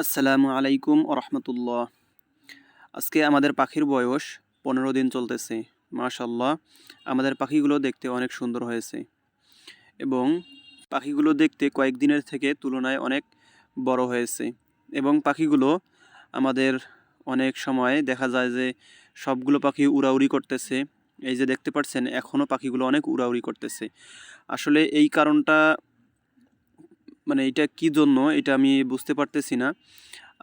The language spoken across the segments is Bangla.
আসসালামু আলাইকুম রহমতুল্লাহ। আজকে আমাদের পাখির বয়স পনেরো দিন চলতেছে মাশাল্লাহ আমাদের পাখিগুলো দেখতে অনেক সুন্দর হয়েছে এবং পাখিগুলো দেখতে কয়েকদিনের থেকে তুলনায় অনেক বড় হয়েছে এবং পাখিগুলো আমাদের অনেক সময় দেখা যায় যে সবগুলো পাখি উড়াউড়ি করতেছে। এই যে দেখতে পাচ্ছেন এখনও পাখিগুলো অনেক উড়াউড়ি করতেছে। আসলে এই কারণটা মানে এটা কি জন্য এটা আমি বুঝতে পারতেছি না।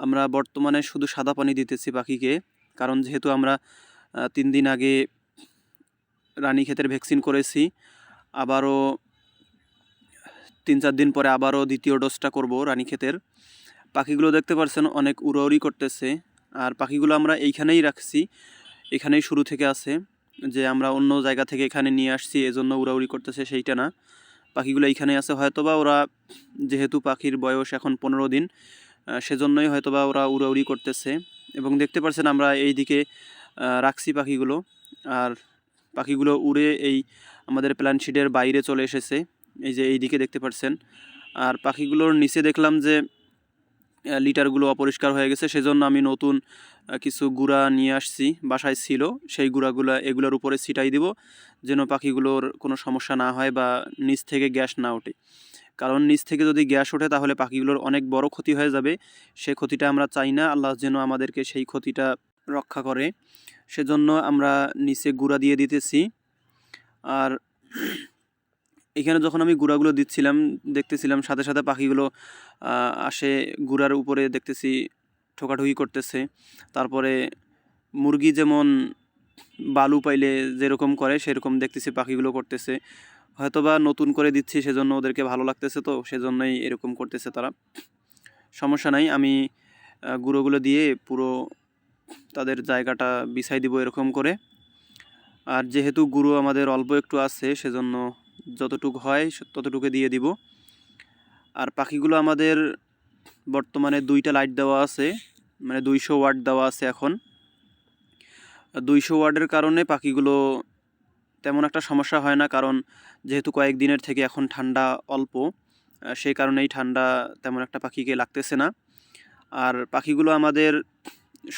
আমরা বর্তমানে শুধু সাদা পানি দিতেছি পাখিকে, কারণ যেহেতু আমরা তিন দিন আগে রানী ক্ষেতের ভ্যাকসিন করেছি, আবারও তিন চার দিন পরে আবারও দ্বিতীয় ডোজটা করব রানী ক্ষেতের পাখিগুলো দেখতে পাচ্ছেন অনেক উড়াউড়ি করতেছে, আর পাখিগুলো আমরা এইখানেই রাখছি, এখানেই শুরু থেকে আছে, যে আমরা অন্য জায়গা থেকে এখানে নিয়ে আসছি, এজন্য উড়াউড়ি করতেছে সেইটা না। পাখিগুলো এইখানে আছে, হয়তোবা ওরা যেহেতু পাখির বয়স এখন পনেরো দিন সেজন্যই হয়তোবা ওরা উড়াউড়ি করতেছে। এবং দেখতে পাচ্ছেন আমরা এই দিকে রাখছি পাখিগুলো। আর পাখিগুলো উড়ে এই আমাদের প্ল্যান শিটের বাইরে চলে এসেছে। এই যে এই দিকে দেখতে পাচ্ছেন আর পাখিগুলোর নিচে দেখলাম যে লিটারগুলো অপরিষ্কার হয়ে গেছে, সেজন্য আমি নতুন কিছু গুঁড়া নিয়ে আসছি, বাসায় ছিল, সেই গুঁড়াগুলো এগুলোর উপরে ছিটাই দিব, যেন পাখিগুলোর কোনো সমস্যা না হয় বা নিচ থেকে গ্যাস না ওঠে। কারণ নিচ থেকে যদি গ্যাস ওঠে, তাহলে পাখিগুলোর অনেক বড় ক্ষতি হয়ে যাবে। সে ক্ষতিটা আমরা চাই না, আল্লাহ যেন আমাদেরকে সেই ক্ষতিটা রক্ষা করে। সেজন্য আমরা নিচে গুঁড়া দিয়ে দিতেছি। আর এখানে যখন আমি গুঁড়াগুলো দিচ্ছিলাম, দেখতেছিলাম সাথে সাথে পাখিগুলো আসে গুঁড়ার উপরে দেখতেছি ঠোকাঠুকি করতেছে। তারপরে মুরগি যেমন বালু পাইলে যেরকম করে, সেরকম দেখতেছি পাখিগুলো করতেছে। হয়তোবা নতুন করে দিচ্ছি, সেজন্য ওদেরকে ভালো লাগতেছে তো, সেজন্যই এরকম করতেছে তারা। সমস্যা নাই, আমি গুঁড়োগুলো দিয়ে পুরো তাদের জায়গাটা বিছাই দিব এরকম করে। আর যেহেতু গুঁড়ো আমাদের অল্প একটু আছে, সেজন্য যতটুকু হয়, ততটুকু দিয়ে দিব। আর পাখিগুলো আমাদের বর্তমানে দুইটা লাইট দেওয়া আছে মানে দুইশো ওয়াট দেওয়া আছে এখন। দুইশো ওয়ার্ডের কারণে পাখিগুলো তেমন একটা সমস্যা হয় না, কারণ যেহেতু কয়েকদিনের থেকে এখন ঠান্ডা অল্প সেই কারণেই ঠান্ডা তেমন একটা পাখিকে লাগতেছে না। আর পাখিগুলো আমাদের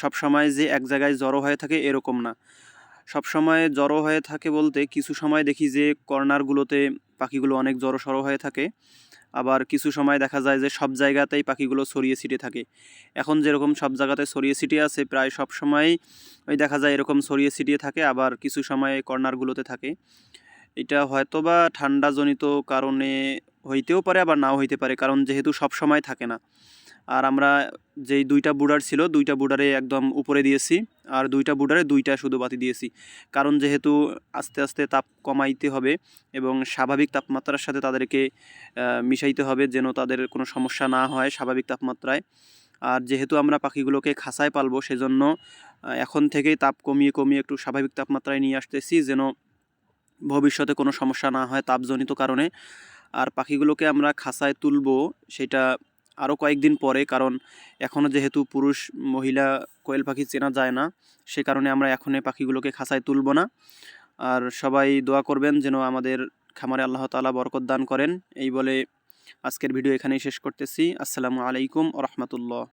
সব সময় যে এক জায়গায় জড়ো হয়ে থাকে এরকম না। সব সময় জড়ো হয়ে থাকে বলতে কিছু সময় দেখি যে কর্নারগুলোতে পাখিগুলো অনেক জড়ো সড়ো হয়ে থাকে। আবার কিছু সময় দেখা যায় যে সব জায়গাতেই পাখিগুলো ছড়িয়ে ছিটিয়ে থাকে। এখন যেরকম সব জায়গাতে ছড়িয়ে ছিটিয়ে আছে, প্রায় সব সময়ই ওই দেখা যায় এরকম ছড়িয়ে ছিটিয়ে থাকে, আবার কিছু সময় কর্নারগুলোতে থাকে। এটা হয়তোবা ঠান্ডাজনিত কারণে হইতেও পারে, আবার নাও হইতে পারে, কারণ যেহেতু সব সময় থাকে না। আর আমরা যেই দুইটা বুডার ছিল, দুইটা বুডারে একদম উপরে দিয়েছি। আর দুইটা বুডারে দুইটা শুধু বাতি দিয়েছি। কারণ যেহেতু আস্তে আস্তে তাপ কমাইতে হবে এবং স্বাভাবিক তাপমাত্রার সাথে তাদেরকে মিশাইতে হবে যেন তাদের কোনো সমস্যা না হয় স্বাভাবিক তাপমাত্রায়। আর যেহেতু আমরা পাখিগুলোকে খাসায় পালবো, সেজন্য এখন থেকেই তাপ কমিয়ে কমিয়ে একটু স্বাভাবিক তাপমাত্রায় নিয়ে আসতেছি যেন ভবিষ্যতে কোনো সমস্যা না হয় তাপজনিত কারণে। আর পাখিগুলোকে আমরা খাসায় তুলবো, সেটা আরও কয়েকদিন পরে, কারণ এখনও যেহেতু পুরুষ, মহিলা কোয়েল পাখি চেনা যায় না, সে কারণে আমরা এখন এই পাখিগুলোকে খাঁচায় তুলব না। আর সবাই দোয়া করবেন যেন আমাদের খামারে আল্লাহ তালা বরকত দান করেন। এই বলে আজকের ভিডিও এখানেই শেষ করতেছি। আসসালামু আলাইকুম রহমতুল্লাহ।